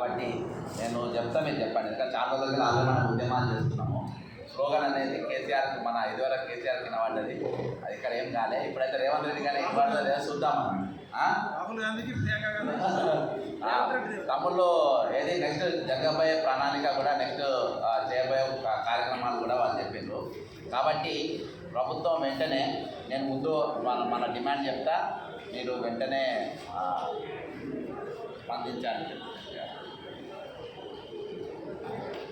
కాబట్టి నేను చెప్తా మీరు చెప్పండి. ఎందుకంటే చాలా రోజుల ఆల్రెడీ మనం ఉద్యమాలు చేస్తున్నాము. స్లోగన్ అనేది కేసీఆర్ మన ఇదివరకు కేసీఆర్ కింద పడ్డది. అది ఇక్కడ ఏం కాలే. ఇప్పుడైతే రేవంత్ రెడ్డి గారు ఏం పడుతుంది చూద్దాం తమ్ముళ్ళు ఏది నెక్స్ట్ జరగబోయే ప్రణాళిక కూడా నెక్స్ట్ చేయబోయే కార్యక్రమాలు కూడా వాళ్ళు చెప్పిండ్రు. కాబట్టి ప్రభుత్వం వెంటనే నేను ముందు మన మన డిమాండ్ చెప్తా. మీరు వెంటనే ఆ, స్పందించాలి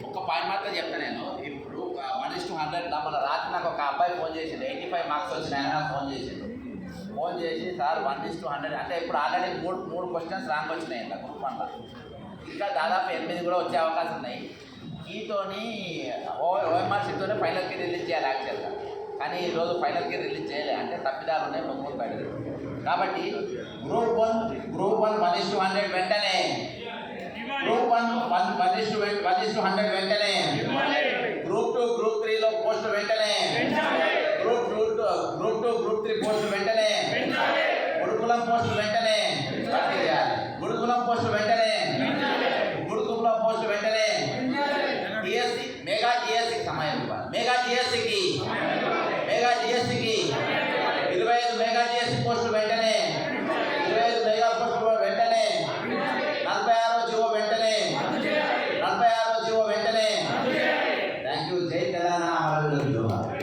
ఒక పాయింట్ మాత్రం చెప్తా నేను. ఇప్పుడు వన్ ఇస్ టూ హండ్రెడ్ మన రాత్రి నాకు ఒక అబ్బాయి ఫోన్ చేసిండు. ఎయిటీ ఫైవ్ మార్క్స్ వచ్చిన ఆయన ఫోన్ చేసిండు. ఫోన్ చేసి sir one is two hundred అంటే ఇప్పుడు ఆల్రెడీ మూడు మూడు క్వశ్చన్స్ రాంగ్ వచ్చినాయి ఇంకా గ్రూప్ వన్లో ఇంకా దాదాపు ఎనిమిది కూడా వచ్చే అవకాశం ఉన్నాయి. ఈతోని ఓ ఓఎంఆర్సీతోనే ఫైనల్కి రిలీజ్ చేయాలి యాక్చువల్గా కానీ ఈరోజు ఫైనల్కి రిలీజ్ చేయలే. అంటే తప్పిదాలు ఉన్నాయి ముందు బయట కాబట్టి group one group one one is two hundred వెంటనే group one one is to one is to hundred వెంటనే. గ్రూప్ టూ గ్రూప్ త్రీలో పోస్ట్ వెంటనే. Group two group two group three post వెంటనే. గురుకులం పోస్ట్ వెంటనే. గురుకులం పోస్ట్ వెంటనే. గురుకులం పోస్ట్ వెంటనే. డిఎస్సి మెగా డిఎస్సి సమయం ఇవ్వాలి. మెగా డిఎస్సికి మెగా డిఎస్సికి ஜெயித்ததான் அமர்ந்து சொல்லுவாங்க